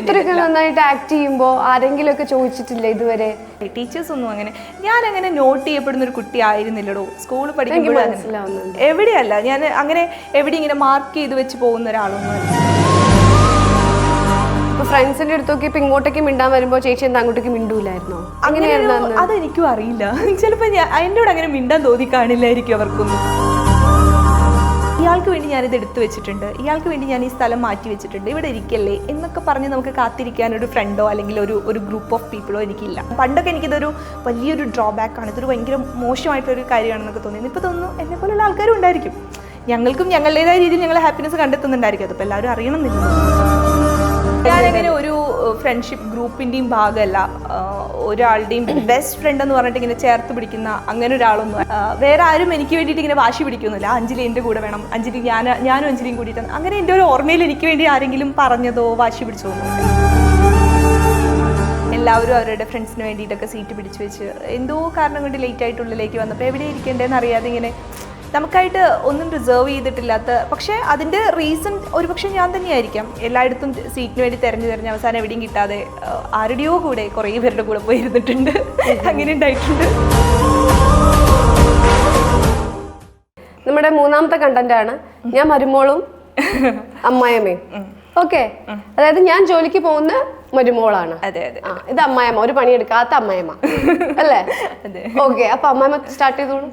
ഇത്രയൊക്കെ നന്നായിട്ട് ആക്ട് ചെയ്യുമ്പോൾ ആരെങ്കിലും ഒക്കെ ചോദിച്ചിട്ടില്ല ഇതുവരെ? ടീച്ചേഴ്സ് ഒന്നും അങ്ങനെ ഞാൻ അങ്ങനെ നോട്ട് ചെയ്യപ്പെടുന്ന ഒരു കുട്ടി ആയിരുന്നില്ലടോ. സ്കൂളിൽ പഠിക്കുമ്പോൾ എവിടെയല്ല. ഞാൻ അങ്ങനെ എവിടെ ഇങ്ങനെ മാർക്ക് ചെയ്ത് വെച്ച് പോകുന്ന ഒരാളൊന്നും അല്ല. ഇപ്പൊ ഫ്രണ്ട്സിന്റെ അടുത്തൊക്കെ ഇപ്പൊ ഇങ്ങോട്ടേക്ക് മിണ്ടാൻ വരുമ്പോ ചേച്ചി എന്താ അങ്ങോട്ടേക്ക് മിണ്ടൂലായിരുന്നോ? അങ്ങനെയായിരുന്നു അതെനിക്കും അറിയില്ല. ചിലപ്പോൾ എന്നോട് അങ്ങനെ മിണ്ടാൻ തോന്നി കാണില്ലായിരിക്കും അവർക്കൊന്നും. ഇയാൾക്ക് വേണ്ടി ഞാനിത് എടുത്തു വെച്ചിട്ടുണ്ട്. ഇയാൾക്ക് വേണ്ടി ഞാൻ ഈ സ്ഥലം മാറ്റി വെച്ചിട്ടുണ്ട്. ഇവിടെ ഇരിക്കല്ലേ എന്നൊക്കെ പറഞ്ഞ് നമുക്ക് കാത്തിരിക്കാൻ ഒരു ഫ്രണ്ടോ അല്ലെങ്കിൽ ഒരു ഒരു ഗ്രൂപ്പ് ഓഫ് പീപ്പിളോ എനിക്കില്ല. പണ്ടൊക്കെ എനിക്കിതൊരു വലിയൊരു ഡ്രോബാക്ക് ആണ്. ഇതൊരു ഭയങ്കര മോശമായിട്ടൊരു കാര്യമാണെന്നൊക്കെ തോന്നി ഇപ്പോൾ തോന്നുന്നു എന്നെ പോലുള്ള ആൾക്കാരും ഉണ്ടായിരിക്കും. ഞങ്ങൾക്കും ഞങ്ങളുടേതായ രീതിയിൽ ഞങ്ങൾ ഹാപ്പിനെസ് കണ്ടെത്തുന്നുണ്ടായിരിക്കും. അതിപ്പോൾ എല്ലാവരും അറിയണമെന്നില്ല ഞാനങ്ങനെ ഒരു ഫ്രണ്ട്ഷിപ്പ് ഗ്രൂപ്പിന്റെയും ഭാഗമല്ല. ഒരാളുടെയും ബെസ്റ്റ് ഫ്രണ്ട് എന്ന് പറഞ്ഞിട്ട് ഇങ്ങനെ ചേർത്ത് പിടിക്കുന്ന അങ്ങനെ ഒരാളൊന്നും വേറെ ആരും എനിക്ക് വേണ്ടിയിട്ട് ഇങ്ങനെ വാശി പിടിക്കുന്നില്ല. അഞ്ജലി എന്റെ കൂടെ വേണം. അഞ്ജലി ഞാൻ ഞാനും അഞ്ജലിയും കൂടിയിട്ടാണ്. അങ്ങനെ എന്റെ ഒരു ഓർമ്മയിൽ എനിക്ക് വേണ്ടി ആരെങ്കിലും പറഞ്ഞതോ വാശി പിടിച്ചോ എല്ലാവരും അവരുടെ ഫ്രണ്ട്സിന് വേണ്ടിയിട്ടൊക്കെ സീറ്റ് പിടിച്ചു വെച്ച് എന്തോ കാരണം കൊണ്ട് ലേറ്റ് ആയിട്ട് ഉള്ളിലേക്ക് വന്നപ്പോൾ എവിടെ ഇരിക്കേണ്ടതെന്ന് അറിയാതെ ഇങ്ങനെ നമുക്കായിട്ട് ഒന്നും റിസർവ് ചെയ്തിട്ടില്ലാത്ത പക്ഷേ അതിന്റെ റീസൺ ഒരുപക്ഷെ ഞാൻ തന്നെയായിരിക്കാം. എല്ലായിടത്തും സീറ്റിന് വേണ്ടി തിരഞ്ഞു തിരഞ്ഞ് അവസാനം എവിടെയും കിട്ടാതെ ആരുടെയോ കൂടെ കുറേ പേരുടെ കൂടെ പോയി ഇരുന്നിട്ടുണ്ട് അങ്ങനെ ഉണ്ടായിട്ടുണ്ട്. നമ്മുടെ മൂന്നാമത്തെ കണ്ടന്റ് ആണ് ഞാൻ മരുമോളും അമ്മായമ്മയും ഓക്കെ അതായത് ഞാൻ ജോലിക്ക് പോകുന്ന മരുമോളാണ്. അതെ അതെ. ഇത് അമ്മായമ്മ ഒരു പണിയെടുക്കാത്ത അമ്മായമ്മ അല്ലേ? ഓക്കെ അപ്പൊ അമ്മായമ്മ സ്റ്റാർട്ട് ചെയ്തോളൂ.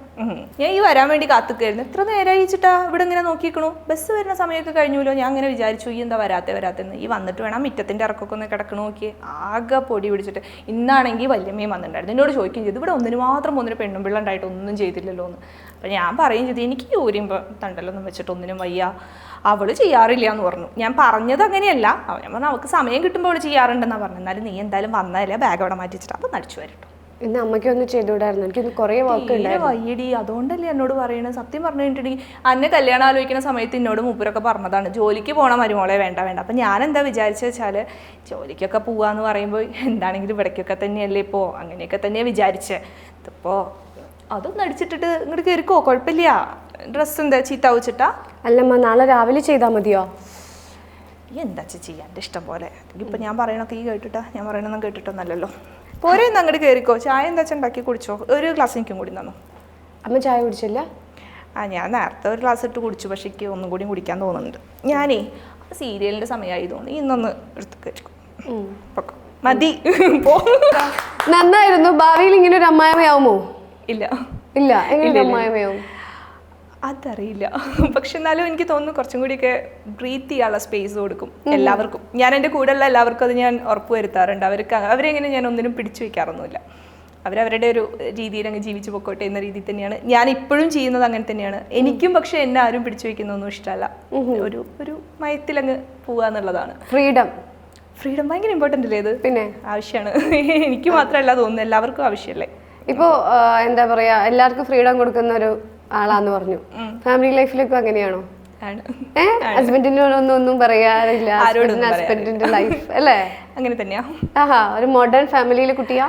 ഞാൻ ഈ വരാൻ വേണ്ടി കാത്തുക്കായിരുന്നു. എത്ര വെച്ചിട്ടാ ഇവിടെ ഇങ്ങനെ നോക്കിക്കണു ബസ് വരുന്ന സമയമൊക്കെ കഴിഞ്ഞല്ലോ. ഞാൻ അങ്ങനെ വിചാരിച്ചു ഈ എന്താ വരാത്തെ വരാത്തെന്ന് ഈ വന്നിട്ട് വേണം മിറ്റത്തിന്റെ ഇറക്കൊക്കെ ഒന്ന് കിടക്കണു നോക്കി ആകെ പൊടി പിടിച്ചിട്ട്. ഇന്നാണെങ്കിൽ വല്യമ്മയും വന്നിട്ടുണ്ടായിരുന്നു. എന്നോട് ചോദിക്കുകയും ചെയ്തു. ഇവിടെ ഒന്നിന് മാത്രം ഒന്നിന് പെണ്ണും പിള്ള ഉണ്ടായിട്ട് ഒന്നും ചെയ്തില്ലല്ലോ എന്ന് അപ്പം ഞാൻ പറയും ചെയ്തു എനിക്ക് യൂരിയുമ്പോൾ തണ്ടലൊന്നും വെച്ചിട്ട് ഒന്നിനും വയ്യ. അവൾ ചെയ്യാറില്ല എന്ന് പറഞ്ഞു. ഞാൻ പറഞ്ഞത് അങ്ങനെയല്ല. അവൻ ഞാൻ പറഞ്ഞു അവൾക്ക് സമയം കിട്ടുമ്പോൾ അവൾ ചെയ്യാറുണ്ടെന്നാണ് പറഞ്ഞു എന്നാലും നീ എന്തായാലും വന്നാലേ ബാഗ് അവിടെ മാറ്റി വെച്ചിട്ട് അത് നടിച്ചു വരട്ടോ. ഇന്ന് അമ്മയ്ക്ക് ഒന്ന് ചെയ്തുവിടായിരുന്നു എനിക്കൊന്ന് കുറേ വർക്ക് വയ്യടി. അതുകൊണ്ടല്ലേ എന്നോട് പറയണത്? സത്യം പറഞ്ഞു കഴിഞ്ഞിട്ടുണ്ടെങ്കിൽ അന്നെ കല്യാണം ആലോചിക്കുന്ന സമയത്ത് എന്നോട് മൂപ്പരൊക്കെ പറഞ്ഞതാണ്. ജോലിക്ക് പോണ മരുമോളെ വേണ്ട വേണ്ട. അപ്പം ഞാൻ എന്താ വിചാരിച്ചത് വെച്ചാൽ ജോലിക്കൊക്കെ പോവാന്ന് പറയുമ്പോൾ എന്താണെങ്കിലും ഇവിടേക്കൊക്കെ തന്നെയല്ലേ ഇപ്പോൾ അങ്ങനെയൊക്കെ തന്നെയാണ് വിചാരിച്ചത് ഇതിപ്പോൾ അതൊന്നും അടിച്ചിട്ടിട്ട് ഇങ്ങോട്ട് കയറിക്കോ കുഴപ്പമില്ല. ഡ്രസ്സ് എന്താ ചീത്ത വെച്ചിട്ടാ? അല്ലമ്മ നാളെ രാവിലെ ചെയ്താൽ മതിയോ? ഈ എന്താ ചേച്ചി എന്റെ ഇഷ്ടം പോലെ? ഇപ്പം ഞാൻ പറയണൊക്കെ ഈ കേട്ടിട്ടാ ഞാൻ പറയണൊന്നും കേട്ടിട്ടൊന്നല്ലല്ലോ. പോരെ ഇന്ന് അങ്ങോട്ട് കയറിക്കോ ചായ എന്താ വെച്ചാൽ ഉണ്ടാക്കി കുടിച്ചോ? ഒരു ഗ്ലാസ് എനിക്കും കൂടി തന്നു. അമ്മ ചായ കുടിച്ചില്ല? ആ ഞാൻ നേരത്തെ ഒരു ഗ്ലാസ് ഇട്ട് കുടിച്ചു പക്ഷേ എനിക്ക് ഒന്നും കൂടി കുടിക്കാൻ തോന്നുന്നുണ്ട്. ഞാനേ സീരിയലിന്റെ സമയമായി തോന്നി ഇന്നൊന്ന് എടുത്ത്. പൊക്കോ. മതി. പോ. നന്നായിരുന്നു. ഭാവിയിൽ ഇങ്ങനെ ഒരു അമ്മായമ്മയാവുമോ ഇല്ല. ഇല്ല. എങ്ങനെ ഒരു അമ്മായമ്മയാവും അതറിയില്ല. പക്ഷെ എന്നാലും എനിക്ക് തോന്നുന്നു കുറച്ചും കൂടിയൊക്കെ ബ്രീത്ത് ചെയ്യാനുള്ള സ്പേസ് കൊടുക്കും എല്ലാവർക്കും. ഞാൻ എന്റെ കൂടെയുള്ള എല്ലാവർക്കും അത് ഞാൻ ഉറപ്പ് വരുത്താറുണ്ട്. അവർക്ക് അവരെങ്ങനെ ഞാൻ ഒന്നിനും പിടിച്ചു വെക്കാറൊന്നുമില്ല. അവരവരുടെ ഒരു രീതിയിൽ അങ്ങ് ജീവിച്ചു പൊക്കോട്ടെ എന്ന രീതിയിൽ തന്നെയാണ്. ഞാൻ ഇപ്പോഴും ചെയ്യുന്നത് അങ്ങനെ തന്നെയാണ്. എനിക്കും പക്ഷെ എന്നെ ആരും പിടിച്ചു വെക്കുന്നൊന്നും ഇഷ്ടമല്ല. ഒരു ഒരു മയത്തിലങ്ങ് പോവുക എന്നുള്ളതാണ്. ഫ്രീഡം ഫ്രീഡം ഭയങ്കര ഇമ്പോർട്ടന്റ് അല്ലേ ഇത്? പിന്നെ? ആവശ്യമാണ്. എനിക്ക് മാത്രമല്ല തോന്നുന്നു എല്ലാവർക്കും ആവശ്യമല്ലേ? ഇപ്പോ എന്താ പറയാ എല്ലാവർക്കും ഫ്രീഡം കൊടുക്കുന്ന ഒരു ആളാന്ന് പറഞ്ഞു. ഫാമിലി ലൈഫിലൊക്കെ അങ്ങനെയാണോ? ആണ്. ഏ? ഹസ്ബൻഡിനോടൊന്നും ഒന്നും പറയാറില്ല. ഹസ്ബൻഡിന്റെ ലൈഫ് അല്ലേ? അങ്ങനെ തന്നെയാ. ആഹാ ഒരു മോഡേൺ ഫാമിലിയിലെ കുട്ടിയാ?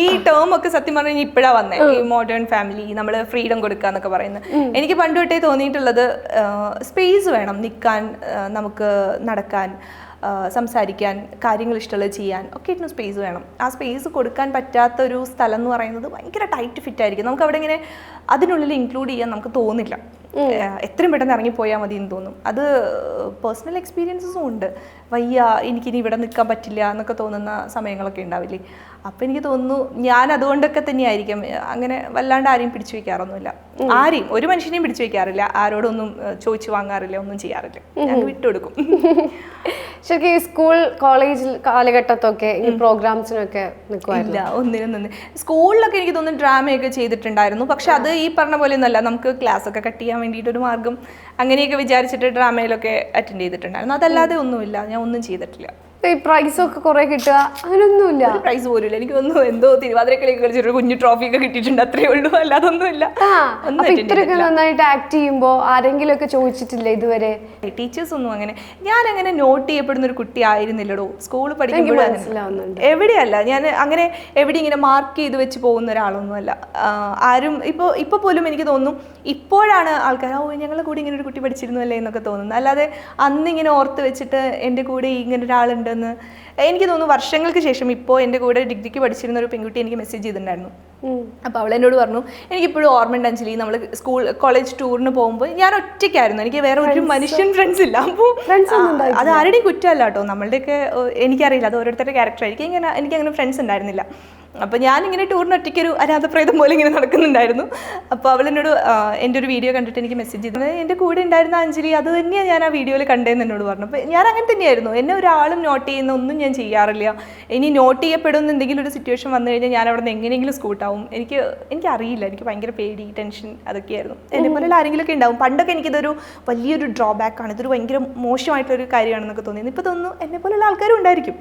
ഈ ടേം ഒക്കെ സത്യം പറഞ്ഞു ഇപ്പോഴാ വന്നേ. ഈ മോഡേൺ ഫാമിലി നമ്മൾ ഫ്രീഡം കൊടുക്കുക എന്നൊക്കെ പറയുന്നത്. എനിക്ക് പണ്ട് തൊട്ടേ തോന്നിയിട്ടുള്ളത് സ്പേസ് വേണം നിൽക്കാൻ നമുക്ക് നടക്കാൻ. സംസാരിക്കാൻ കാര്യങ്ങൾ ഇഷ്ടമുള്ള ചെയ്യാൻ ഒക്കെ ആയിട്ട് സ്പേസ് വേണം. ആ സ്പേസ് കൊടുക്കാൻ പറ്റാത്ത ഒരു സ്ഥലം എന്ന് പറയുന്നത് ഭയങ്കര ടൈറ്റ് ഫിറ്റ് ആയിരിക്കും. നമുക്ക് അവിടെ ഇങ്ങനെ അതിനുള്ളിൽ ഇൻക്ലൂഡ് ചെയ്യാൻ നമുക്ക് തോന്നില്ല. എത്രയും പെട്ടെന്ന് ഇറങ്ങിപ്പോയാൽ മതി എന്ന് തോന്നും. അത് പേഴ്സണൽ എക്സ്പീരിയൻസസും ഉണ്ട്. വയ്യ എനിക്കിനി ഇവിടെ നിൽക്കാൻ പറ്റില്ല എന്നൊക്കെ തോന്നുന്ന സമയങ്ങളൊക്കെ ഉണ്ടാവില്ലേ? അപ്പം എനിക്ക് തോന്നുന്നു ഞാൻ അതുകൊണ്ടൊക്കെ തന്നെയായിരിക്കും. അങ്ങനെ വല്ലാണ്ട് ആരെയും പിടിച്ചു വയ്ക്കാറൊന്നുമില്ല. ആരെയും ഒരു മനുഷ്യനെയും പിടിച്ചു വയ്ക്കാറില്ല. ആരോടൊന്നും ചോദിച്ചു വാങ്ങാറില്ല ഒന്നും ചെയ്യാറില്ല. ഞാൻ വിട്ടുകൊടുക്കും ശരിക്കും ഈ സ്കൂൾ കോളേജ് കാലഘട്ടത്തൊക്കെ ഈ പ്രോഗ്രാംസിനൊക്കെ നിൽക്കുമായിരുന്നു ഇല്ല ഒന്നിനും നിന്ന്. സ്കൂളിലൊക്കെ എനിക്ക് തോന്നുന്നു ഡ്രാമയൊക്കെ ചെയ്തിട്ടുണ്ടായിരുന്നു. പക്ഷെ അത് ഈ പറഞ്ഞ പോലെ ഒന്നല്ല നമുക്ക് ക്ലാസ് ഒക്കെ കട്ട് ചെയ്യാൻ വേണ്ടിയിട്ട് ഒരു മാർഗം അങ്ങനെയൊക്കെ വിചാരിച്ചിട്ട് ഡ്രാമയിലൊക്കെ അറ്റൻഡ് ചെയ്തിട്ടുണ്ടായിരുന്നു. അതല്ലാതെ ഒന്നുമില്ല. ഞാൻ ഒന്നും ചെയ്തിട്ടില്ല. പ്രൈസൊക്കെ കുറെ കിട്ടുക അങ്ങനൊന്നുമില്ല. പ്രൈസ് പോലും എനിക്ക് തോന്നുന്നു എന്തോ തിരുവാതിരക്കളിയൊക്കെ കളിച്ചിട്ട് കുഞ്ഞു ട്രോഫി ഒക്കെ കിട്ടിയിട്ടുണ്ട്. അത്രേ ഉള്ളൂ. അല്ലാതെ ഒന്നുമില്ല. ഇത്രയൊക്കെ നന്നായിട്ട് ആക്ട് ചെയ്യുമ്പോൾ ആരെങ്കിലും ഒക്കെ ചോദിച്ചിട്ടില്ല ഇതുവരെ? ടീച്ചേഴ്സ് ഒന്നും അങ്ങനെ. ഞാൻ അങ്ങനെ നോട്ട് ചെയ്യപ്പെടുന്ന ഒരു കുട്ടി ആയിരുന്നില്ലടോ. സ്കൂൾ പഠിക്കുമ്പോൾ എവിടെയല്ല. ഞാൻ അങ്ങനെ എവിടെ ഇങ്ങനെ മാർക്ക് ചെയ്ത് വെച്ച് പോകുന്ന ഒരാളൊന്നുമല്ല. ആരും ഇപ്പോൾ ഇപ്പോൾ പോലും എനിക്ക് തോന്നുന്നു ഇപ്പോഴാണ് ആൾക്കാർ ഓ ഞങ്ങളുടെ കൂടെ ഇങ്ങനെ ഒരു കുട്ടി പഠിച്ചിരുന്നു അല്ലേ? എന്നൊക്കെ തോന്നുന്നത്. അല്ലാതെ അന്ന് ഇങ്ങനെ ഓർത്ത് വെച്ചിട്ട് എന്റെ കൂടെ ഇങ്ങനെ ഒരാളുണ്ടെന്ന് എനിക്ക് തോന്നുന്നു വർഷങ്ങൾക്ക് ശേഷം ഇപ്പോൾ എന്റെ കൂടെ ഡിഗ്രിക്ക് പഠിച്ചിരുന്ന ഒരു പെൺകുട്ടി എനിക്ക് മെസ്സേജ് ചെയ്തിട്ടുണ്ടായിരുന്നു. അപ്പോൾ അവൾ എന്നോട് പറഞ്ഞു എനിക്കിപ്പോഴും ഓർമ്മയുണ്ട് അഞ്ജലി നമ്മൾ സ്കൂൾ കോളേജ് ടൂറിന് പോകുമ്പോൾ ഞാൻ ഒറ്റയ്ക്കായിരുന്നു. എനിക്ക് വേറെ ഒരു മനുഷ്യൻ ഫ്രണ്ട്സ് ഇല്ല. അപ്പോൾ അത് ആരുടെയും കുറ്റമല്ല കേട്ടോ. നമ്മളുടെയൊക്കെ എനിക്കറിയില്ല. അത് ഓരോരുത്തരുടെ ക്യാരക്ടർ ആയിരിക്കും. ഇങ്ങനെ എനിക്കങ്ങനെ ഫ്രണ്ട്സ് ഉണ്ടായിരുന്നില്ല. അപ്പോൾ ഞാനിങ്ങനെ ടൂറിന് ഒറ്റയ്ക്ക് ഒരു അനാഥപ്രേതം പോലെ ഇങ്ങനെ നടക്കുന്നുണ്ടായിരുന്നു. അപ്പോൾ അവൾ എന്നോട് എന്റെ ഒരു വീഡിയോ കണ്ടിട്ട് എനിക്ക് മെസ്സേജ് ചെയ്തത് എന്റെ കൂടെ ഉണ്ടായിരുന്ന അഞ്ജലി അത് തന്നെയാണ് ഞാൻ ആ വീഡിയോയിൽ കണ്ടതെന്ന് എന്നോട് പറഞ്ഞു. അപ്പോൾ ഞാൻ അങ്ങനെ തന്നെയായിരുന്നു. എന്നെ ഒരാളും നോട്ട് ചെയ്യുന്ന ഒന്നും ഞാൻ ചെയ്യാറില്ല. ഇനി നോട്ട് ചെയ്യപ്പെടുന്ന എന്തെങ്കിലും ഒരു സിറ്റുവേഷൻ വന്നു കഴിഞ്ഞാൽ ഞാൻ അവിടെ നിന്ന് എങ്ങനെയെങ്കിലും സ്കൂട്ടാവും എനിക്ക് എനിക്ക് അറിയില്ല എനിക്ക് ഭയങ്കര പേടി ടെൻഷൻ അതൊക്കെയായിരുന്നു. എന്നെ പോലെയുള്ള ആരെങ്കിലുമൊക്കെ ഉണ്ടാവും. പണ്ടൊക്കെ എനിക്കിതൊരു വലിയൊരു ഡ്രോബാക്ക് ആണ്. ഇതൊരു ഭയങ്കര മോശമായിട്ടൊരു കാര്യമാണെന്നൊക്കെ തോന്നിയത് ഇപ്പോൾ തോന്നുന്നു എന്നെ പോലുള്ള ആൾക്കാരും ഉണ്ടായിരിക്കും.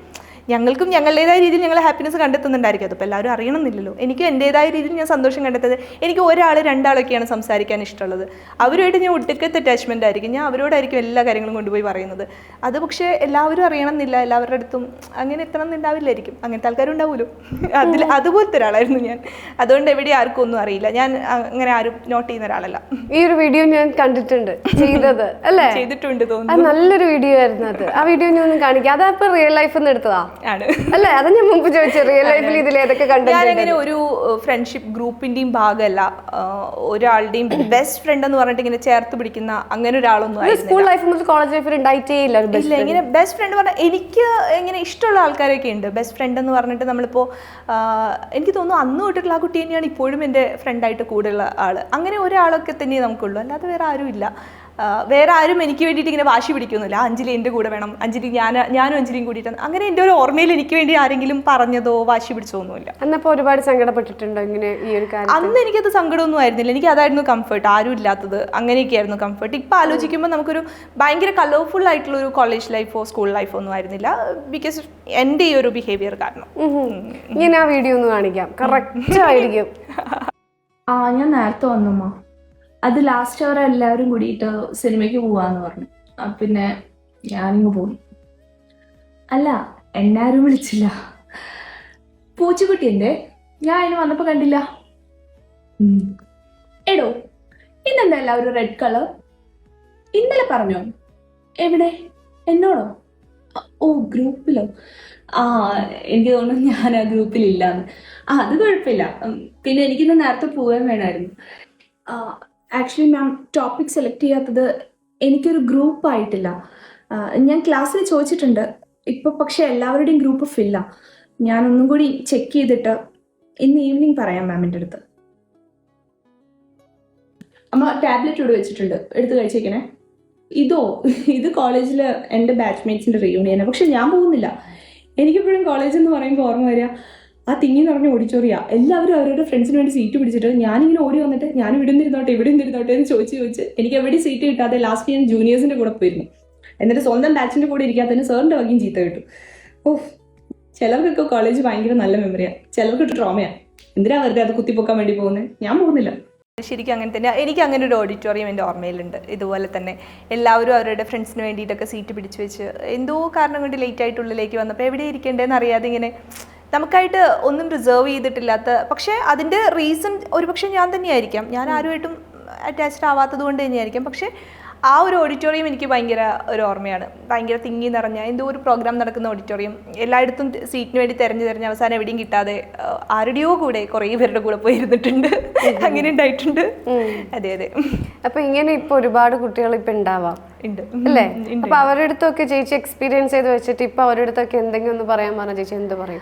ഞങ്ങൾക്കും ഞങ്ങളുടേതായ രീതിയിൽ ഞങ്ങൾ ഹാപ്പിനെസ് കണ്ടെത്തുന്നുണ്ടായിരിക്കും. അതിപ്പോൾ എല്ലാവരും അറിയണമെന്നില്ലല്ലോ. എനിക്ക് എന്റേതായ രീതിയിൽ ഞാൻ സന്തോഷം കണ്ടെത്തത് എനിക്ക് ഒരാൾ രണ്ടാളൊക്കെയാണ് സംസാരിക്കാൻ ഇഷ്ടമുള്ളത്. അവരുമായിട്ട് ഞാൻ ഒട്ടുക്കത്തെ അറ്റാച്ച്മെന്റ് ആയിരിക്കും. ഞാൻ അവരോടായിരിക്കും എല്ലാ കാര്യങ്ങളും കൊണ്ടുപോയി പറയുന്നത്. അത് പക്ഷേ എല്ലാവരും അറിയണമെന്നില്ല. എല്ലാവരുടെ അടുത്തും അങ്ങനെ എത്തണം എന്നുണ്ടാവില്ലായിരിക്കും. അങ്ങനത്തെ ആൾക്കാരും ഉണ്ടാവുമല്ലോ അതിൽ അതുപോലത്തെ ഒരാളായിരുന്നു ഞാൻ. അതുകൊണ്ട് എവിടെ ആർക്കും ഒന്നും അറിയില്ല. ഞാൻ അങ്ങനെ ആരും നോട്ട് ചെയ്യുന്ന ഒരാളല്ല. ഈ ഒരു വീഡിയോ ഞാൻ കണ്ടിട്ടുണ്ട്. ചെയ്തത്. അല്ലേ? ചെയ്തിട്ടുണ്ട് തോന്നുന്നു. നല്ലൊരു വീഡിയോ ആയിരുന്നു അത്. ആ വീഡിയോ ഞാൻ ഒന്നും കാണിക്കാം. അതാ ഇപ്പൊ റിയൽ ലൈഫിൽ നിന്ന് എടുത്തതാ? ആണ്. അല്ല? അത് ഞാൻ മുമ്പ് ചോദിച്ചു റിയൽ ലൈഫിൽ ഇതിൽ ഏതൊക്കെ കണ്ടു ഞാനങ്ങനെ ഒരു ഫ്രണ്ട്ഷിപ്പ് ഗ്രൂപ്പിന്റെയും ഭാഗമല്ല. ഒരാളുടെയും ബെസ്റ്റ് ഫ്രണ്ട് എന്ന് പറഞ്ഞിട്ട് ഇങ്ങനെ ചേർത്ത് പിടിക്കുന്ന അങ്ങനെ ഒരാളൊന്നും സ്കൂൾ ലൈഫ് മുതൽ കോളേജ് ലൈഫിൽ ഉണ്ടായിട്ടേ ഇല്ല ഇല്ല ഇങ്ങനെ ബെസ്റ്റ് ഫ്രണ്ട് പറഞ്ഞാൽ എനിക്ക് ഇങ്ങനെ ഇഷ്ടമുള്ള ആൾക്കാരൊക്കെ ഉണ്ട്. ബെസ്റ്റ് ഫ്രണ്ട് എന്ന് പറഞ്ഞിട്ട് നമ്മളിപ്പോ എനിക്ക് തോന്നുന്നു അന്ന് തൊട്ടിട്ടുള്ള ആ കുട്ടി തന്നെയാണ് ഇപ്പോഴും എന്റെ ഫ്രണ്ടായിട്ട് കൂടെയുള്ള ആൾ അങ്ങനെ ഒരാളൊക്കെ തന്നെ നമുക്കുള്ളൂ. അല്ലാതെ വേറെ ആരും ഇല്ല. വേറെ ആരും എനിക്ക് വേണ്ടിയിട്ട് ഇങ്ങനെ വാശി പിടിക്കുന്നില്ല. അഞ്ജലി എന്റെ കൂടെ വേണം. അഞ്ജലി ഞാൻ ഞാനും അഞ്ജലിയും കൂടിയിട്ടാണ് അങ്ങനെ എന്റെ ഒരു ഓർമ്മയിൽ എനിക്ക് വേണ്ടി ആരെങ്കിലും പറഞ്ഞതോ വാശി പിടിച്ചോ ഒന്നുമില്ല അന്നപ്പോ ഒരുപാട് സങ്കടപ്പെട്ടിട്ടുണ്ടോ ഇങ്ങനെ ഈ ഒരു കാര്യം അന്ന് എനിക്കത് സങ്കടമൊന്നും ആയിരുന്നില്ല. എനിക്ക് അതായിരുന്നു കംഫർട്ട് ആരും ഇല്ലാത്തത് അങ്ങനെയൊക്കെയായിരുന്നു കംഫർട്ട് ഇപ്പോൾ ആലോചിക്കുമ്പോൾ നമുക്കൊരു ഭയങ്കര കളർഫുൾ ആയിട്ടുള്ള ഒരു കോളേജ് ലൈഫോ സ്കൂൾ ലൈഫോ ഒന്നും ആയിരുന്നില്ല. ബിക്കോസ് എന്റെ ഈ ഒരു ബിഹേവിയർ കാരണം. ഇങ്ങനെ ആ വീഡിയോ ഒന്ന് കാണിക്കാം. കറക്റ്റ് ആയിരിക്കും. ആ ഞാൻ നേരത്തെ വന്നമ്മ അത് ലാസ്റ്റ് അവർ എല്ലാവരും കൂടിയിട്ട് സിനിമയ്ക്ക് പോവാന്ന് പറഞ്ഞു. പിന്നെ ഞാനിങ്ങ് പോയി അല്ല എന്നാരും വിളിച്ചില്ല. പൂച്ചക്കുട്ടി എന്തേ ഞാൻ അതിന് വന്നപ്പോ കണ്ടില്ല. എടോ ഇന്നെന്താ എല്ലാവരും റെഡ് കളർ ഇന്നലെ പറഞ്ഞോ? എവിടെ? എന്നോടോ? ഓ ഗ്രൂപ്പിലോ? ആ എനിക്ക് തോന്നുന്നു ഞാൻ ആ ഗ്രൂപ്പിലില്ലാന്ന്. ആ അത് കുഴപ്പമില്ല. പിന്നെ എനിക്കിന്ന് നേരത്തെ പോകാൻ വേണമായിരുന്നു ആക്ച്വലി മാം ടോപ്പിക് സെലക്ട് ചെയ്യാത്തത് എനിക്കൊരു ഗ്രൂപ്പ് ആയിട്ടില്ല. ഞാൻ ക്ലാസ്സിൽ ചോദിച്ചിട്ടുണ്ട്. ഇപ്പൊ പക്ഷെ എല്ലാവരുടെയും ഗ്രൂപ്പ് ഫില്ല ഞാൻ ഒന്നും കൂടി ചെക്ക് ചെയ്തിട്ട് ഇന്ന് ഈവനിങ് പറയാം മാമിന്റെ അടുത്ത്. അമ്മ ടാബ്ലറ്റ് ഇവിടെ വെച്ചിട്ടുണ്ട്. എടുത്ത് കഴിച്ചേക്കണേ. ഇതോ? ഇത് കോളേജിൽ എന്റെ ബാച്ച്മേറ്റ്സിന്റെ റീയൂണിയനാണ് പക്ഷെ ഞാൻ പോകുന്നില്ല. എനിക്കിപ്പോഴും കോളേജ് എന്ന് പറയുമ്പോൾ ഓർമ്മ വരിക. ആ തിങ്ങി നിറഞ്ഞ ഓഡിറ്റോറിയ. എല്ലാവരും അവരുടെ ഫ്രണ്ട്സിന് വേണ്ടി സീറ്റ് പിടിച്ചിട്ട് ഞാനിങ്ങനെ ഓടി വന്നിട്ട് ഞാൻ ഇവിടെ നിന്നിരുന്നോട്ടെ ഇവിടെ നിന്നിരുന്നോട്ടെ എന്ന് ചോദിച്ച് ചോദിച്ച് എനിക്ക് എവിടെ സീറ്റ് കിട്ടാതെ ലാസ്റ്റ് ഞാൻ ജൂനിയേഴ്സിന്റെ കൂടെ പോയിരുന്നു. എന്നിട്ട് സ്വന്തം ബാച്ചിന്റെ കൂടെ ഇരിക്കാത്തതിന് സാറിന്റെ വകയും ചീത്ത കിട്ടും. ഓ ചിലർക്കൊക്കെ കോളേജ് ഭയങ്കര നല്ല മെമ്മറിയാണ് ചിലർക്ക് ട്രോമയാണ് എന്തിനാ വെറുതെ അത് കുത്തിപ്പൊക്കാൻ വേണ്ടി പോകുന്നത് ഞാൻ പോകുന്നില്ല. ശരിക്കും അങ്ങനെ തന്നെ. എനിക്ക് അങ്ങനെ ഒരു ഓഡിറ്റോറിയം എന്റെ ഓർമ്മയിലുണ്ട്. ഇതുപോലെ തന്നെ. എല്ലാവരും അവരുടെ ഫ്രണ്ട്സിന് വേണ്ടിയിട്ടൊക്കെ സീറ്റ് പിടിച്ചു വെച്ച് എന്തോ കാരണം കൊണ്ട് ലേറ്റ് ആയിട്ട് ഉള്ളിലേക്ക് വന്നപ്പോൾ എവിടെ ഇരിക്കേണ്ടതെന്ന് അറിയാതെ ഇങ്ങനെ നമുക്കായിട്ട് ഒന്നും റിസർവ് ചെയ്തിട്ടില്ലാത്ത പക്ഷേ അതിന്റെ റീസൺ ഒരുപക്ഷെ ഞാൻ തന്നെയായിരിക്കാം. ഞാൻ ആരുമായിട്ടും അറ്റാച്ച്ഡ് ആവാത്തത് കൊണ്ട് തന്നെയായിരിക്കാം. പക്ഷേ ആ ഒരു ഓഡിറ്റോറിയം എനിക്ക് ഭയങ്കര ഒരു ഓർമ്മയാണ്. ഭയങ്കര തിങ്ങി നിറഞ്ഞ എന്തോ ഒരു പ്രോഗ്രാം നടക്കുന്ന ഓഡിറ്റോറിയം എല്ലായിടത്തും സീറ്റിന് വേണ്ടി തിരഞ്ഞു തിരഞ്ഞ് അവസാനം എവിടെയും കിട്ടാതെ ആരുടെയോ കൂടെ കുറേ പേരുടെ കൂടെ പോയി ഇരുന്നിട്ടുണ്ട് അങ്ങനെ ഉണ്ടായിട്ടുണ്ട്. അതെ അതെ. അപ്പൊ ഇങ്ങനെ ഇപ്പൊ ഒരുപാട് കുട്ടികൾ ഇപ്പൊ ഉണ്ടാവാം. ഉണ്ട്. അല്ലേ. അപ്പൊ അവരുടെ അടുത്തൊക്കെ ചേച്ചി എക്സ്പീരിയൻസ് ചെയ്ത് വെച്ചിട്ട് ഇപ്പൊ അവരുടെ അടുത്തൊക്കെ എന്തെങ്കിലും ഒന്ന് പറയാൻ പറഞ്ഞ ചേച്ചി എന്ത് പറയും?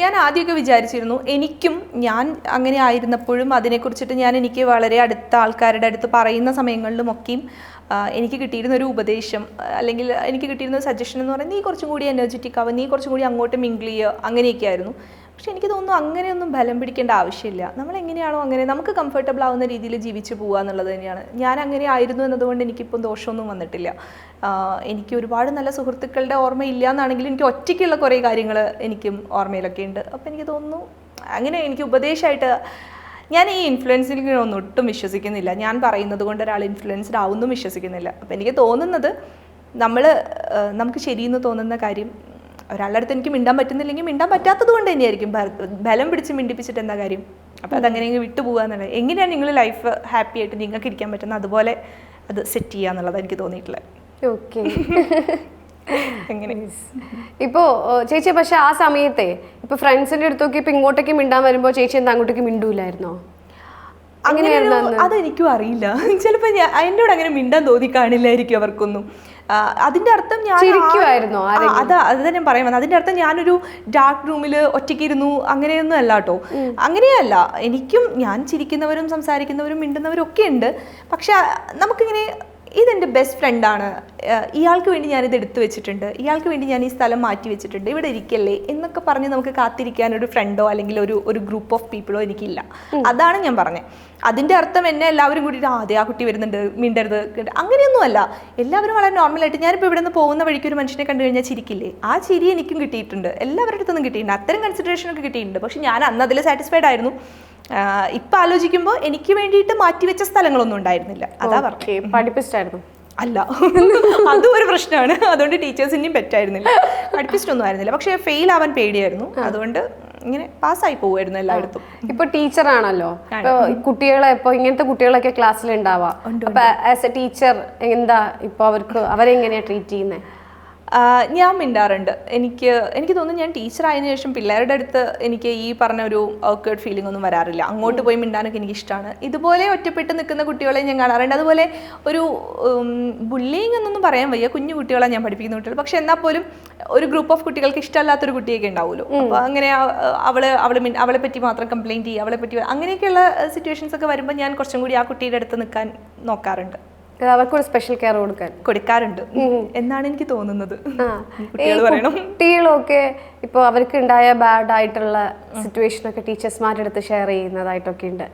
ഞാൻ ആദ്യമൊക്കെ വിചാരിച്ചിരുന്നു എനിക്കും ഞാൻ അങ്ങനെ ആയിരുന്നപ്പോഴും അതിനെക്കുറിച്ചിട്ട് ഞാൻ എനിക്ക് വളരെ അടുത്ത ആൾക്കാരുടെ അടുത്ത് പറയുന്ന സമയങ്ങളിലും ഒക്കെയും എനിക്ക് കിട്ടിയിരുന്ന ഒരു ഉപദേശം അല്ലെങ്കിൽ എനിക്ക് കിട്ടിയിരുന്ന സജഷൻ എന്ന് പറയുന്നത് നീ കുറച്ചും കൂടി എനർജറ്റിക് ആവുക നീ കുറച്ചും കൂടി അങ്ങോട്ട് മിങ്കിൾ ചെയ്യുക അങ്ങനെയൊക്കെ ആയിരുന്നു. പക്ഷെ എനിക്ക് തോന്നുന്നു അങ്ങനെയൊന്നും ബലം പിടിക്കേണ്ട ആവശ്യമില്ല. നമ്മൾ എങ്ങനെയാണോ അങ്ങനെ നമുക്ക് കംഫർട്ടബിൾ ആവുന്ന രീതിയിൽ ജീവിച്ചു പോകുക എന്നുള്ളത് തന്നെയാണ്. ഞാൻ അങ്ങനെ ആയിരുന്നു എന്നതുകൊണ്ട് എനിക്കിപ്പം ദോഷമൊന്നും വന്നിട്ടില്ല. എനിക്ക് ഒരുപാട് നല്ല സുഹൃത്തുക്കളുടെ ഓർമ്മ ഓർമ്മയില്ല എന്നാണെങ്കിലും എനിക്ക് ഒറ്റയ്ക്കുള്ള കുറേ കാര്യങ്ങൾ എനിക്കും ഓർമ്മയിലൊക്കെ ഉണ്ട്. അപ്പോൾ എനിക്ക് തോന്നുന്നു അങ്ങനെ എനിക്ക് ഉപദേശമായിട്ട് ഞാൻ ഈ ഇൻഫ്ലുവൻസിലൊന്നും ഒട്ടും വിശ്വസിക്കുന്നില്ല. ഞാൻ പറയുന്നത് കൊണ്ട് ഒരാൾ ഇൻഫ്ലുവൻസ്ഡ് ആവുന്നു വിശ്വസിക്കുന്നില്ല. അപ്പം എനിക്ക് തോന്നുന്നത് നമ്മൾ നമുക്ക് ശരിയെന്ന് തോന്നുന്ന കാര്യം ഒരാളുടെ അടുത്ത് എനിക്ക് മിണ്ടാൻ പറ്റുന്നില്ലെങ്കിൽ മിണ്ടാൻ പറ്റാത്തത് കൊണ്ട് തന്നെയായിരിക്കും. ബലം പിടിച്ച് മിണ്ടിപ്പിച്ചിട്ട് എന്താ കാര്യം? അപ്പോൾ അതങ്ങനെ അങ്ങ് വിട്ടു പോകുക എന്നുള്ളത്. എങ്ങനെയാണ് നിങ്ങൾ ലൈഫ് ഹാപ്പി ആയിട്ട് നിങ്ങൾക്ക് ഇരിക്കാൻ പറ്റുന്നത്? അതുപോലെ അത് സെറ്റ് ചെയ്യുക എന്നുള്ളതാണ് എനിക്ക് തോന്നിയിട്ടുള്ളത്. ഓക്കെ എങ്ങനെ? ഇപ്പോ ചേച്ചി പക്ഷെ ആ സമയത്തെ ഇപ്പൊ ഫ്രണ്ട്സിന്റെ അടുത്തൊക്കെ ഇപ്പൊ ഇങ്ങോട്ടേക്ക് മിണ്ടാൻ വരുമ്പോ ചേച്ചി എന്താ അങ്ങോട്ടേക്ക് മിണ്ടൂലായിരുന്നോ? അങ്ങനെ അതെനിക്കും അറിയില്ല. ചിലപ്പോൾ ഞാൻ എന്നോട് അങ്ങനെ മിണ്ടാൻ തോന്നി കാണില്ലായിരിക്കും അവർക്കൊന്നും. അതിന്റെ അർത്ഥം ഞാൻ അതാ അത് തന്നെ പറയാൻ വന്നത് അതിന്റെ അർത്ഥം ഞാനൊരു ഡാർക്ക് റൂമിൽ ഒറ്റയ്ക്കിരുന്നു അങ്ങനെയൊന്നും അല്ല കേട്ടോ. അങ്ങനെയല്ല എനിക്കും ഞാൻ ചിരിക്കുന്നവരും സംസാരിക്കുന്നവരും മിണ്ടുന്നവരും ഒക്കെ ഉണ്ട്. പക്ഷെ നമുക്കിങ്ങനെ ഇതെന്റെ ബെസ്റ്റ് ഫ്രണ്ടാണ് ഇയാൾക്ക് വേണ്ടി ഞാനിത് എടുത്തു വെച്ചിട്ടുണ്ട്. ഇയാൾക്ക് വേണ്ടി ഞാൻ ഈ സ്ഥലം മാറ്റി വെച്ചിട്ടുണ്ട്. ഇവിടെ ഇരിക്കല്ലേ എന്നൊക്കെ പറഞ്ഞ് നമുക്ക് കാത്തിരിക്കാൻ ഒരു ഫ്രണ്ടോ അല്ലെങ്കിൽ ഒരു ഒരു ഗ്രൂപ്പ് ഓഫ് പീപ്പിളോ എനിക്കില്ല. അതാണ് ഞാൻ പറഞ്ഞത് അതിന്റെ അർത്ഥം എന്നെ എല്ലാവരും കൂടി ആ അതെ ആ കുട്ടി വരുന്നുണ്ട് മിണ്ടരുത്. അങ്ങനെയൊന്നുമല്ല. എല്ലാവരും വളരെ നോർമലായിട്ട് ഞാനിപ്പോൾ ഇവിടെ നിന്ന് പോകുന്ന വഴിക്ക് ഒരു മനുഷ്യനെ കണ്ടു കഴിഞ്ഞാൽ ചിരിക്കില്ലേ? ആ ചിരി എനിക്കും കിട്ടിയിട്ടുണ്ട്. എല്ലാവരുടെ അടുത്തൊന്നും കിട്ടിയിട്ടുണ്ട് അത്തരം കൺസിഡറേഷൻ ഒക്കെ കിട്ടിയിട്ടുണ്ട്. പക്ഷെ ഞാൻ അന്ന് അതിൽ സാറ്റിസ്ഫൈഡ് ആയിരുന്നു. ഇപ്പം ആലോചിക്കുമ്പോൾ എനിക്ക് വേണ്ടിയിട്ട് മാറ്റിവെച്ച സ്ഥലങ്ങളൊന്നും ഉണ്ടായിരുന്നില്ല. അതാ പറഞ്ഞു അല്ല. അതും ഒരു പ്രശ്നമാണ്. അതുകൊണ്ട് ടീച്ചേഴ്സിന്റെയും പറ്റായിരുന്നില്ല പഠിപ്പിച്ചിട്ടൊന്നും ആയിരുന്നില്ല. പക്ഷെ ഫെയിൽ ആവാൻ പേടിയായിരുന്നു. അതുകൊണ്ട് ഇങ്ങനെ പാസ്സായി പോകുമായിരുന്നു എല്ലായിടത്തും. ഇപ്പൊ ടീച്ചറാണല്ലോ കുട്ടികളെ ഇപ്പൊ ഇങ്ങനത്തെ കുട്ടികളൊക്കെ ക്ലാസ്സിൽ ഉണ്ടാവാം. അപ്പൊ ആസ് എ ടീച്ചർ എന്താ ഇപ്പൊ അവർക്ക് അവരെങ്ങനെയാ ട്രീറ്റ് ചെയ്യുന്നത് ഞാൻ മിണ്ടാറുണ്ട്. എനിക്ക് എനിക്ക് തോന്നുന്നു ഞാൻ ടീച്ചർ ആയതിനു ശേഷം പിള്ളേരുടെ അടുത്ത് എനിക്ക് ഈ പറഞ്ഞ ഒരു ഓക്കേർഡ് ഫീലിംഗ് ഒന്നും വരാറില്ല. അങ്ങോട്ട് പോയി മിണ്ടാനൊക്കെ എനിക്ക് ഇഷ്ടമാണ് ഇതുപോലെ ഒറ്റപ്പെട്ട് നിൽക്കുന്ന കുട്ടികളെ ഞാൻ കാണാറുണ്ട്. അതുപോലെ ഒരു ബുള്ളിങ് എന്നൊന്നും പറയാൻ വയ്യ. കുഞ്ഞു കുട്ടികളെ ഞാൻ പഠിപ്പിക്കുന്ന കുട്ടികൾ. പക്ഷെ എന്നാൽ പോലും ഒരു ഗ്രൂപ്പ് ഓഫ് കുട്ടികൾക്ക് ഇഷ്ടമല്ലാത്തൊരു കുട്ടിയൊക്കെ ഉണ്ടാവുമല്ലോ. അപ്പോൾ അങ്ങനെ അവൾ അവൾ അവൾ അവളെ പറ്റി മാത്രം കംപ്ലൈന്റ് ചെയ്യുക അവളെ പറ്റി അങ്ങനെയൊക്കെയുള്ള സിറ്റുവേഷൻസ് ഒക്കെ വരുമ്പോൾ ഞാൻ കുറച്ചും കൂടി ആ കുട്ടിയുടെ അടുത്ത് നിൽക്കാൻ നോക്കാറുണ്ട്. അവർക്കൊരു സ്പെഷ്യൽ കെയർ കൊടുക്കാൻ. കൊടുക്കാറുണ്ട്. എന്നാണ് എനിക്ക് തോന്നുന്നത്. കുട്ടികളൊക്കെ ഇപ്പൊ അവർക്ക് ഉണ്ടായ ബാഡ് ആയിട്ടുള്ള സിറ്റുവേഷൻ ഒക്കെ ടീച്ചേഴ്സ്മാരുടെ അടുത്ത് ഷെയർ ചെയ്യുന്നതായിട്ടൊക്കെ ഉണ്ട്.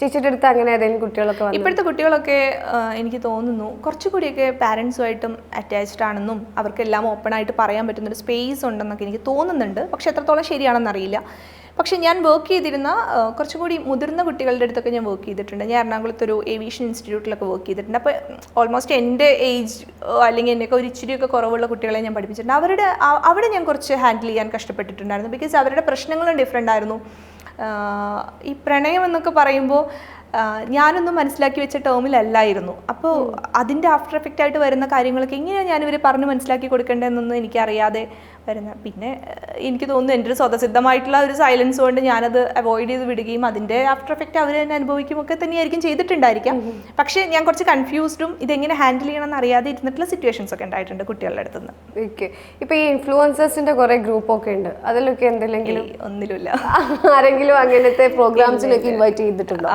ചേച്ചിയുടെ അടുത്ത് അങ്ങനെ ഏതെങ്കിലും കുട്ടികളൊക്കെ ഇപ്പോഴത്തെ കുട്ടികളൊക്കെ എനിക്ക് തോന്നുന്നു കുറച്ചുകൂടിയൊക്കെ പാരന്റ്സുമായിട്ടും അറ്റാച്ച്ഡ് ആണെന്നും അവർക്കെല്ലാം ഓപ്പൺ ആയിട്ട് പറയാൻ പറ്റുന്ന ഒരു സ്പേസ് ഉണ്ടെന്നൊക്കെ എനിക്ക് തോന്നുന്നുണ്ട്. പക്ഷെ എത്രത്തോളം ശരിയാണെന്നറിയില്ല. പക്ഷെ ഞാൻ വർക്ക് ചെയ്തിരുന്ന കുറച്ചുകൂടി കുറച്ചും കൂടി മുതിർന്ന കുട്ടികളുടെ അടുത്തൊക്കെ ഞാൻ വർക്ക് ചെയ്തിട്ടുണ്ട്. ഞാൻ എറണാകുളത്ത് ഒരു ഏവിയേഷൻ ഇൻസ്റ്റിറ്റ്യൂട്ടിലൊക്കെ വർക്ക് ചെയ്തിട്ടുണ്ട്. അപ്പോൾ ഓൾമോസ്റ്റ് എന്റെ ഏജ് അല്ലെങ്കിൽ എന്നെയൊക്കെ ഒരു ഇച്ചിരിയൊക്കെ കുറവുള്ള കുട്ടികളെ ഞാൻ പഠിപ്പിച്ചിട്ടുണ്ട്. അവരുടെ അവിടെ ഞാൻ കുറച്ച് ഹാൻഡിൽ ചെയ്യാൻ കഷ്ടപ്പെട്ടിട്ടുണ്ടായിരുന്നു. ബിക്കോസ് അവരുടെ പ്രശ്നങ്ങളും ഡിഫറെന്റ് ആയിരുന്നു. ഈ പ്രണയം എന്നൊക്കെ പറയുമ്പോൾ ഞാനൊന്നും മനസ്സിലാക്കി വെച്ച ടേമിലല്ലായിരുന്നു അപ്പോൾ അതിന്റെ ആഫ്റ്റർ എഫക്റ്റ് ആയിട്ട് വരുന്ന കാര്യങ്ങളൊക്കെ എങ്ങനെയാണ് ഞാനിവരെ പറഞ്ഞ് മനസ്സിലാക്കി കൊടുക്കേണ്ടതെന്നൊന്നും എനിക്കറിയാതെ വരുന്ന. പിന്നെ എനിക്ക് തോന്നുന്നു എന്റെ ഒരു സ്വതസിദ്ധമായിട്ടുള്ള ഒരു സൈലൻസ് കൊണ്ട് ഞാനത് അവോയ്ഡ് ചെയ്ത് വിടുകയും അതിന്റെ ആഫ്റ്റർ എഫക്റ്റ് അവർ തന്നെ അനുഭവിക്കുമൊക്കെ തന്നെയായിരിക്കും ചെയ്തിട്ടുണ്ടായിരിക്കാം. പക്ഷേ ഞാൻ കുറച്ച് കൺഫ്യൂസ്ഡും ഇതെങ്ങനെ ഹാൻഡിൽ ചെയ്യണമെന്ന് അറിയാതെ ഇരുന്നിട്ടുള്ള സിറ്റുവേഷൻസ് ഒക്കെ ഉണ്ടായിട്ടുണ്ട് കുട്ടികളുടെ അടുത്തുനിന്ന് ഓക്കെ. ഇപ്പോൾ ഈ ഇൻഫ്ലുവൻസേഴ്സിന്റെ കുറേ ഗ്രൂപ്പ് ഒക്കെ ഉണ്ട്. അതിലൊക്കെ എന്തെങ്കിലും ഒന്നിലുമില്ല. ആരെങ്കിലും അങ്ങനത്തെ പ്രോഗ്രാംസിലേക്ക് ഇൻവൈറ്റ് ചെയ്തിട്ടുണ്ടോ?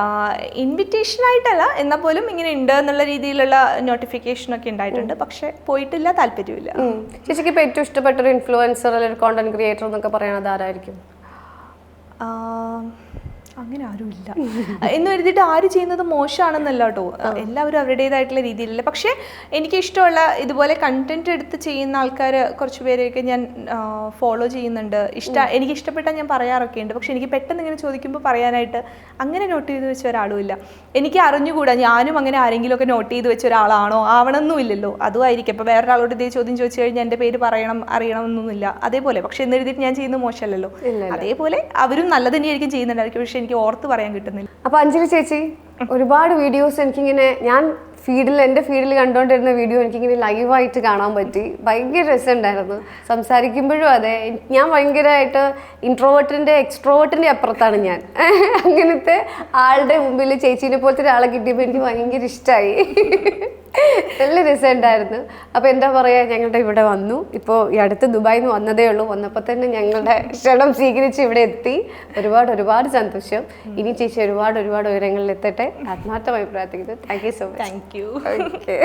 ഇൻവിറ്റേഷൻ ആയിട്ടല്ല എന്നാൽ പോലും ഇങ്ങനെ ഉണ്ട് എന്നുള്ള രീതിയിലുള്ള നോട്ടിഫിക്കേഷൻ ഒക്കെ ഉണ്ടായിട്ടുണ്ട്. പക്ഷേ പോയിട്ടില്ല താല്പര്യമില്ല. ചേച്ചിക്ക് ഇപ്പോൾ ഏറ്റവും ഇഷ്ടപ്പെട്ട ഒരു ഇൻഫ്ലുവൻസർ അല്ലെങ്കിൽ കോണ്ടന്റ് ക്രിയേറ്റർ എന്നൊക്കെ പറയുന്നത് ആരായിരിക്കും? അങ്ങനെ ആരുമില്ല എന്ന് എഴുതിയിട്ട് ആര് ചെയ്യുന്നത് മോശമാണെന്നല്ല കേട്ടോ എല്ലാവരും അവരുടേതായിട്ടുള്ള രീതിയിലല്ല. പക്ഷേ എനിക്ക് ഇഷ്ടമുള്ള ഇതുപോലെ കണ്ടന്റ് എടുത്ത് ചെയ്യുന്ന ആൾക്കാർ കുറച്ച് പേരെയൊക്കെ ഞാൻ ഫോളോ ചെയ്യുന്നുണ്ട്. ഇഷ്ട എനിക്ക് ഇഷ്ടപ്പെട്ടാൽ ഞാൻ പറയാറൊക്കെ ഉണ്ട്. പക്ഷെ എനിക്ക് പെട്ടെന്ന് ഇങ്ങനെ ചോദിക്കുമ്പോൾ പറയാനായിട്ട് അങ്ങനെ നോട്ട് ചെയ്ത് വെച്ച ഒരാളുമില്ല എനിക്ക് അറിഞ്ഞുകൂടാ ഞാനും അങ്ങനെ ആരെങ്കിലുമൊക്കെ നോട്ട് ചെയ്ത് വെച്ച ഒരാളാണോ? ആവണമെന്നുമില്ലല്ലോ അതുമായിരിക്കും ഇപ്പോൾ വേറൊരാളോട് ഇതേ ചോദ്യം ചോദിച്ചു കഴിഞ്ഞാൽ എന്റെ പേര് പറയണം അറിയണമെന്നൊന്നുമില്ല. അതേപോലെ. പക്ഷെ എന്ന് എഴുതിയിട്ട് ഞാൻ ചെയ്യുന്നത് മോശമല്ലല്ലോ. അതേപോലെ അവരും നല്ല തന്നെയായിരിക്കും ചെയ്യുന്നുണ്ടായിരിക്കും. പക്ഷെ എനിക്ക് ഓർത്ത് പറയാൻ കിട്ടുന്നില്ല. അപ്പൊ അഞ്ജലി ചേച്ചി ഒരുപാട് വീഡിയോസ് എനിക്കിങ്ങനെ ഞാൻ ഫീഡിൽ എന്റെ ഫീഡിൽ കണ്ടുകൊണ്ടിരുന്ന വീഡിയോ എനിക്കിങ്ങനെ ലൈവായിട്ട് കാണാൻ പറ്റി. ഭയങ്കര രസമുണ്ടായിരുന്നു. സംസാരിക്കുമ്പോഴും അതെ. ഞാൻ ഭയങ്കരമായിട്ട് ഇൻട്രോവേർട്ടിന്റെ എക്സ്ട്രോവേർട്ടിന്റെ അപ്പുറത്താണ് ഞാൻ. അങ്ങനത്തെ ആളുടെ മുമ്പിൽ ചേച്ചീനെ പോലത്തെ ഒരാളെ കിട്ടിയപ്പോൾ എനിക്ക് ഭയങ്കര ഇഷ്ടമായി നല്ല രസമുണ്ടായിരുന്നു. അപ്പോൾ എന്താ പറയുക ഞങ്ങളുടെ ഇവിടെ വന്നു. ഇപ്പോൾ ഈ അടുത്ത് ദുബായിൽ നിന്ന് വന്നതേ ഉള്ളൂ. വന്നപ്പോൾ തന്നെ ഞങ്ങളുടെ ക്ഷണം സ്വീകരിച്ച് ഇവിടെ എത്തി. ഒരുപാട് ഒരുപാട് സന്തോഷം. ഇനി ചേച്ചി ഒരുപാട് ഒരുപാട് ഉയരങ്ങളിൽ എത്തട്ടെ. ആത്മാർത്ഥമായി പ്രാർത്ഥിക്കുന്നു. Thank you so much thank you okay